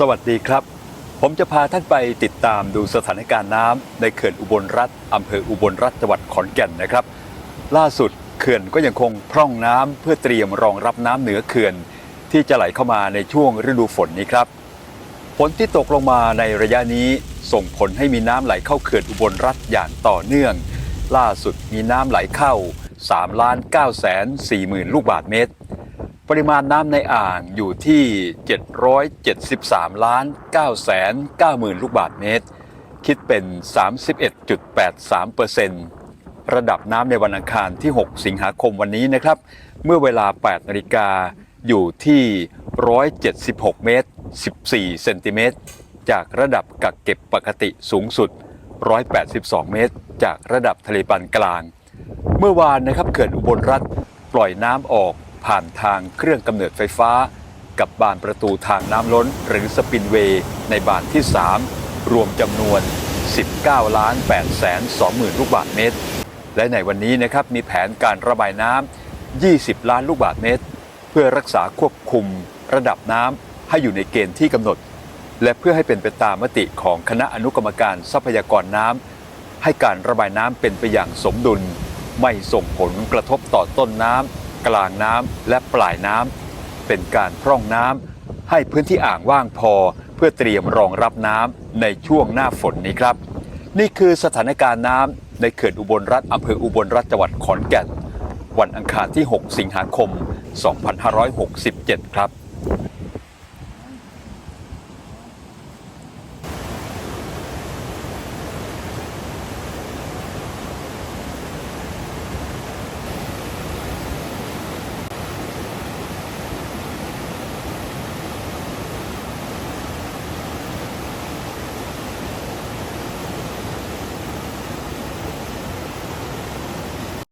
สวัสดีครับ ผมจะพาท่านไปติดตามดูสถานการณ์น้ำในเขื่อนอุบลรัฐอำเภออุบลรัฐจังหวัดขอนแก่นนะครับ ล่าสุดเขื่อนก็ยังคงพร่องน้ำเพื่อเตรียมรองรับน้ำเหนือเขื่อน ที่จะไหลเข้ามาในช่วงฤดูฝนนี้ครับฝนที่ตกลงมาในระยะนี้ส่งผลให้มีน้ำไหลเข้าเขื่อนอุบลรัฐอย่างต่อเนื่อง ล่าสุดมีน้ำไหลเข้า3ล้าน9แสน4หมื่นลูกบาทเมตร ปริมาณน้ำในอ่างอยู่ที่ 773 ล้าน9แสน9หมื่นลูกบาทเมตร คิดเป็น 31.83เปอร์เซ็นต์ระดับน้ำในวันอังคารที่ 6 สิงหาคมวันนี้นะครับ เมื่อเวลา 8 นาฬิกาอยู่ที่ 176 เมตร 14 เซนติเมตร จากระดับกักเก็บปกติสูงสุด 182 เมตร จากระดับทะเลปานกลาง เมื่อวานนะครับเขื่อนอุบลรัฐปล่อยน้ำออก ผ่านทางเครื่องกำเนิดไฟฟ้า กับบานประตูทางน้ำล้นหรือสปินเวย์ในบานที่ 3 รวมจำนวน 19 ล้าน8แสน2หมื่นลูกบาทเมตร และในวันนี้นะครับมีแผนการระบายน้ำ 20 ล้านลูกบาทเมตร เพื่อรักษาควบคุมระดับน้ำให้อยู่ในเกณฑ์ที่กำหนด และเพื่อให้เป็นไปตามมติของคณะอนุกรรมการทรัพยากรน้ำให้การระบายน้ำเป็นไปอย่างสมดุล ไม่ส่งผลกระทบต่อต้นน้ำ กลางน้ำและปลายน้ำเป็นการพร่องน้ำให้พื้นที่อ่างว่างพอ เพื่อเตรียมรองรับน้ำในช่วงหน้าฝนนี้ครับ นี่คือสถานการณ์น้ำในเขื่อนอุบลรัฐอำเภออุบลรัฐจังหวัดขอนแก่น วันอังคารที่ 6 สิงหาคม 2567 ครับ